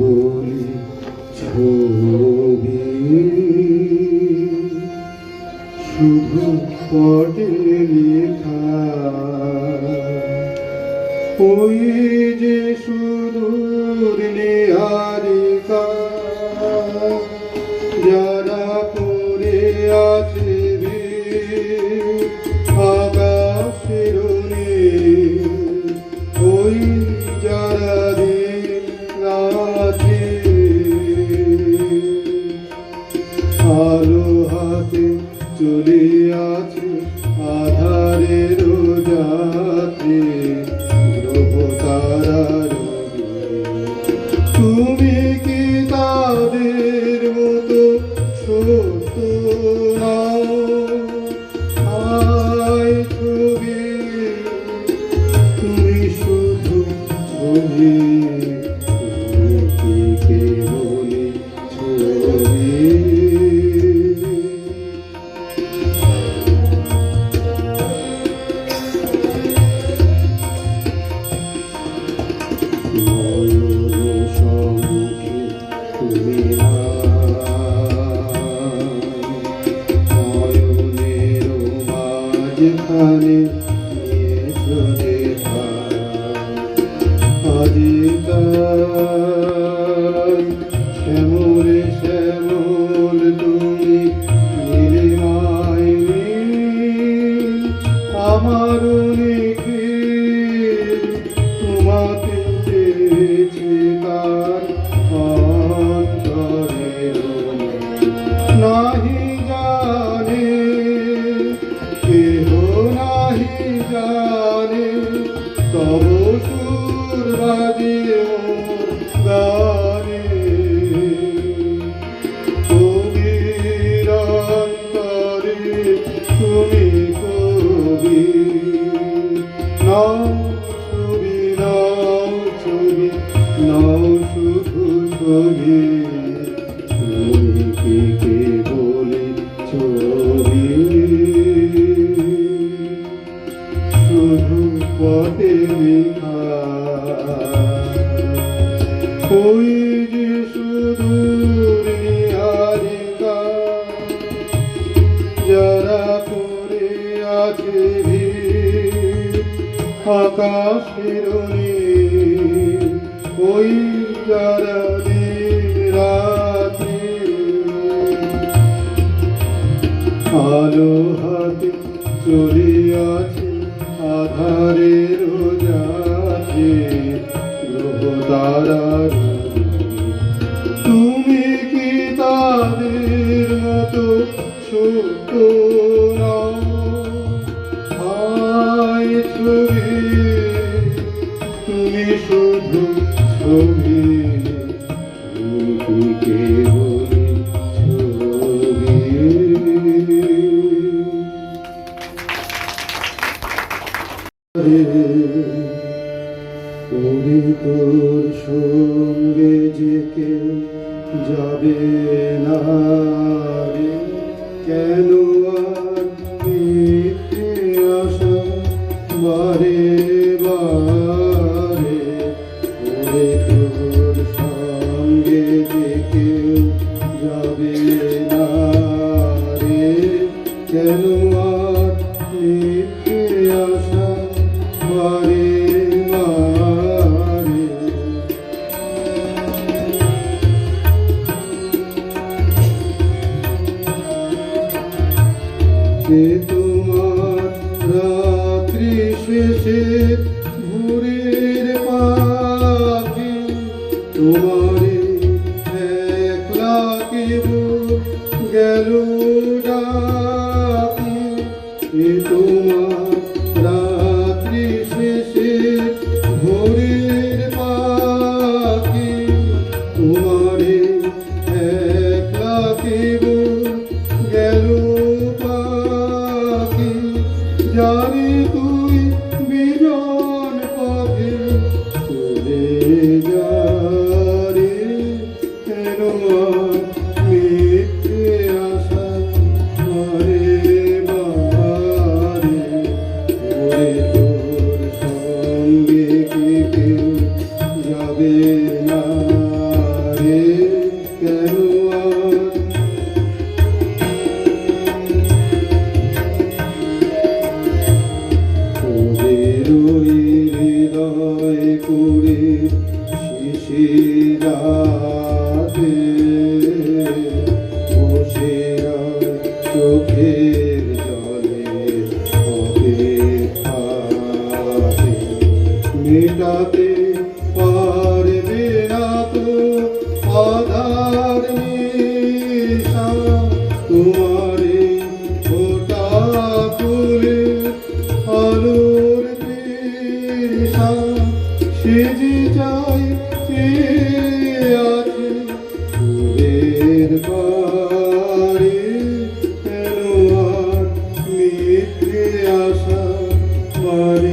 বলি ছবি। শুধু পটে লেখা। ওই যে সুদূর নিহারিকা যারা পড়ে আছে আলো হাতে চলে আছে আধারের যাত্রী তারার তুমি কি তাদের মতো সত্য আয় ছবি, তুমি শুধু তুমি মাঝখানে আকাশের ওই যারা দিন রাত্রি। আলো হাতে চলিয়াছে আধারের যাবে না রে কেন আশা বারে বারে তোর সঙ্গে যে কেউ যাবে? শেষে ভোরের পাখি তোমারে গেল পাখি তোমারে একলা কেবল filho. চোখের জলে মেটাতে পারবে না তো আধার তোমার ফোটা ফুলে আলোর তৃষা সেজে যায় চেয়ে glória.